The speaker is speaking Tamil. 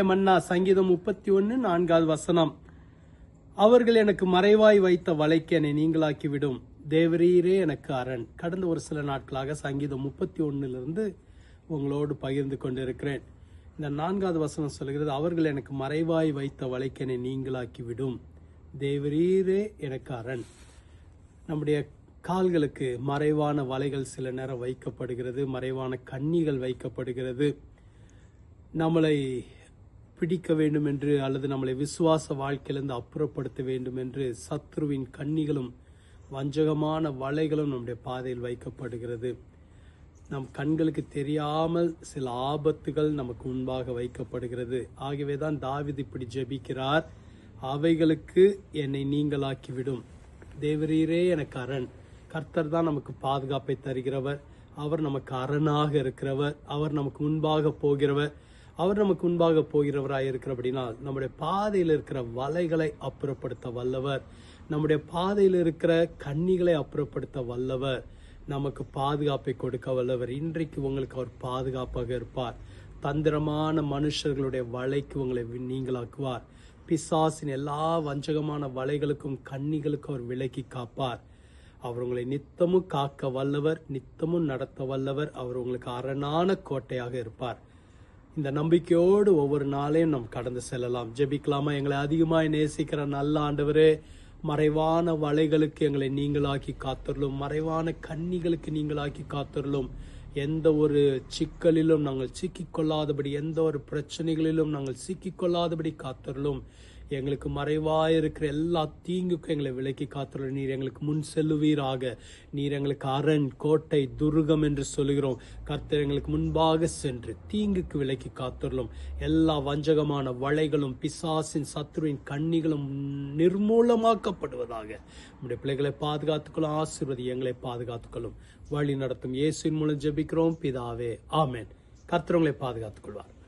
மன்னா சங்கீதம் முப்பத்தி ஒன்னு நான்காவது வசனம். அவர்கள் எனக்கு மறைவாய் வைத்த வலைக்கு என்னை நீங்களாக்கிவிடும். தேவரீரே எனக்கு அரண். கடந்த ஒரு சில நாட்களாக சங்கீதம் முப்பத்தி ஒன்னிலிருந்து உங்களோடு பகிர்ந்து கொண்டிருக்கிறேன். இந்த நான்காவது வசனம் சொல்கிறது அவர்கள் எனக்கு மறைவாய் வைத்த வலைக்கு என்னை நீங்களாக்கி விடும் தேவரீரே எனக்கு அரண். நம்முடைய கால்களுக்கு மறைவான வலைகள் சில நேரம் வைக்கப்படுகிறது மறைவான கண்ணிகள் வைக்கப்படுகிறது. நம்மளை பிடிக்க வேண்டும் என்று அல்லது நம்மளை விசுவாச வாழ்க்கையிலிருந்து அப்புறப்படுத்த வேண்டும் என்று சத்ருவின் கண்ணிகளும் வஞ்சகமான வலைகளும் நம்முடைய பாதையில் வைக்கப்படுகிறது. நம் கண்களுக்கு தெரியாமல் சில ஆபத்துகள் நமக்கு முன்பாக வைக்கப்படுகிறது. ஆகவே தான் தாவிது இப்படி ஜெபிக்கிறார். அவைகளுக்கு என்னை நீங்களாக்கிவிடும். தேவரீரே எனக்கு அரண். கர்த்தர் தான் நமக்கு பாதுகாப்பை தருகிறவர். அவர் நமக்கு அரணாக இருக்கிறவர். அவர் நமக்கு முன்பாக போகிறவர். அவர் நமக்கு முன்பாக இருக்கிற இருக்கிறபடினால் நம்முடைய பாதையில் இருக்கிற வலைகளை அப்புறப்படுத்த வல்லவர். நம்முடைய பாதையில் இருக்கிற கன்னிகளை அப்புறப்படுத்த வல்லவர். நமக்கு பாதுகாப்பை கொடுக்க வல்லவர். இன்றைக்கு உங்களுக்கு அவர் பாதுகாப்பாக இருப்பார். தந்திரமான மனுஷர்களுடைய வலைக்கு உங்களை நீங்களாக்குவார். பிசாசின் எல்லா வஞ்சகமான வலைகளுக்கும் கன்னிகளுக்கும் அவர் விலக்கி காப்பார். அவர் உங்களை நித்தமும் காக்க வல்லவர் நித்தமும் நடத்த வல்லவர். அவர் உங்களுக்கு அரணான கோட்டையாக இருப்பார். இந்த நம்பிக்கையோடு ஒவ்வொரு நாளையும் நாம் கடந்து செல்லலாம். ஜெபிக்கலாமா? எங்களை அதிகமாக நேசிக்கிற நல்ல ஆண்டவரே மறைவான வலைகளுக்கு எங்களை நீங்களாக்கி காத்தருளும். மறைவான கன்னிகளுக்கு நீங்களாக்கி காத்தருளும். எந்த ஒரு சிக்கலிலும் நாங்கள் சிக்கிக்கொள்ளாதபடி எந்த ஒரு பிரச்சனைகளிலும் நாங்கள் சிக்கிக்கொள்ளாதபடி காத்தருளும். எங்களுக்கு மறைவாக இருக்கிற எல்லா தீங்குக்கும் எங்களை விலக்கி காத்துள்ள நீர் எங்களுக்கு முன் செல்லுவீராக. நீர் எங்களுக்கு அரண் கோட்டை துருகம் என்று சொல்லுகிறோம். கர்த்தர் எங்களுக்கு முன்பாக சென்று தீங்குக்கு விலக்கி காத்துள்ளோம். எல்லா வஞ்சகமான வலைகளும் பிசாசின் சத்துருவின் கண்ணிகளும் நிர்மூலமாக்கப்படுவதாக. நம்முடைய பிள்ளைகளை பாதுகாத்துக்கொள்ளும் ஆசிர்வதி எங்களை பாதுகாத்துக்கொள்ளும். வழி நடத்தும் இயேசுவின் மூலம் ஜெபிக்கிறோம். பிதாவே ஆமேன். கர்த்தர் உங்களை பாதுகாத்துக் கொள்வார்